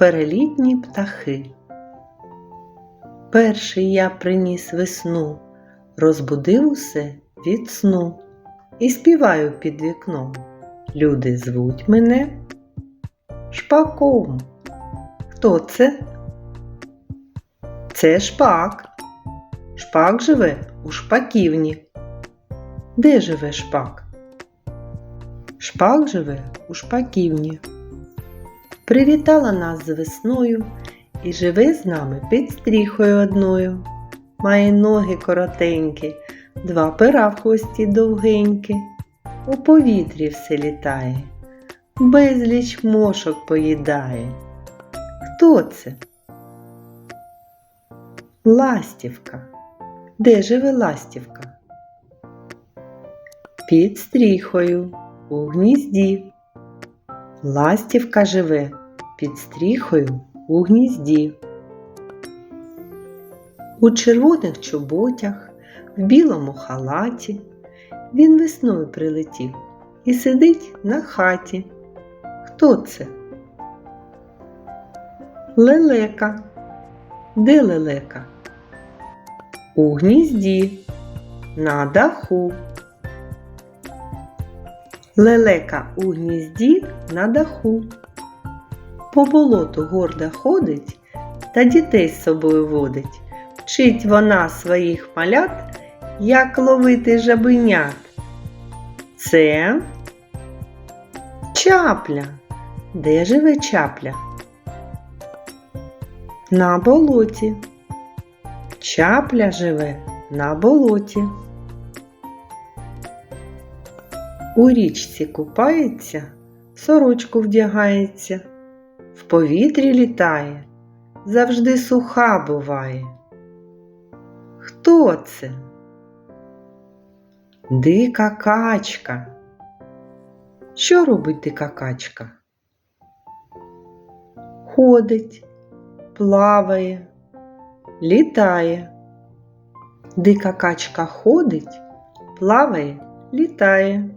Перелітні птахи. Перший я приніс весну, розбудив усе від сну і співаю під вікном. Люди звуть мене шпаком. Хто це? Це шпак. Шпак живе у шпаківні. Де живе шпак? Шпак живе у шпаківні. Привітала нас з весною і живе з нами під стріхою одною. Має ноги коротенькі, два пера в хвості довгенькі, у повітрі все літає, безліч мошок поїдає. Хто це? Ластівка. Де живе ластівка? Під стріхою у гнізді. Ластівка живе під стріхою у гнізді. У червоних чоботях, в білому халаті він весною прилетів і сидить на хаті. Хто це? Лелека. Де лелека? У гнізді, на даху. Лелека у гнізді на даху. По болоту гордо ходить та дітей з собою водить. Вчить вона своїх малят, як ловити жабенят. Це чапля. Де живе чапля? На болоті. Чапля живе на болоті. У річці купається, сорочку вдягається, в повітрі літає, завжди суха буває. Хто це? Дика качка. Що робить дика качка? Ходить, плаває, літає. Дика качка ходить, плаває, літає.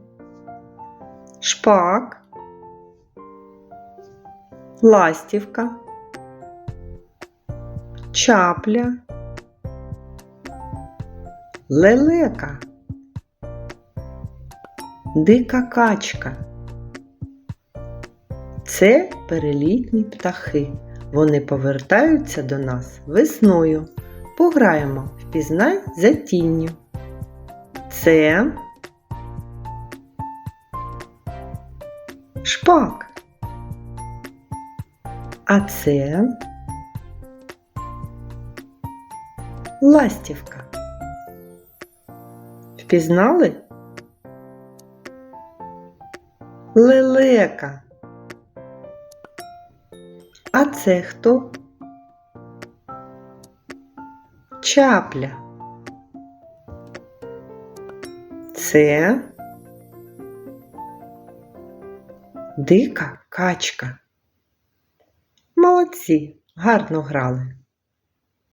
Шпак, ластівка, чапля, лелека, дика качка. Це перелітні птахи. Вони повертаються до нас весною. Пограємо впізнай за тінню. Це шпак. А ластівка. Впізнали? Лелека. А це хто? Чапля. Це дика качка. Молодці, гарно грали.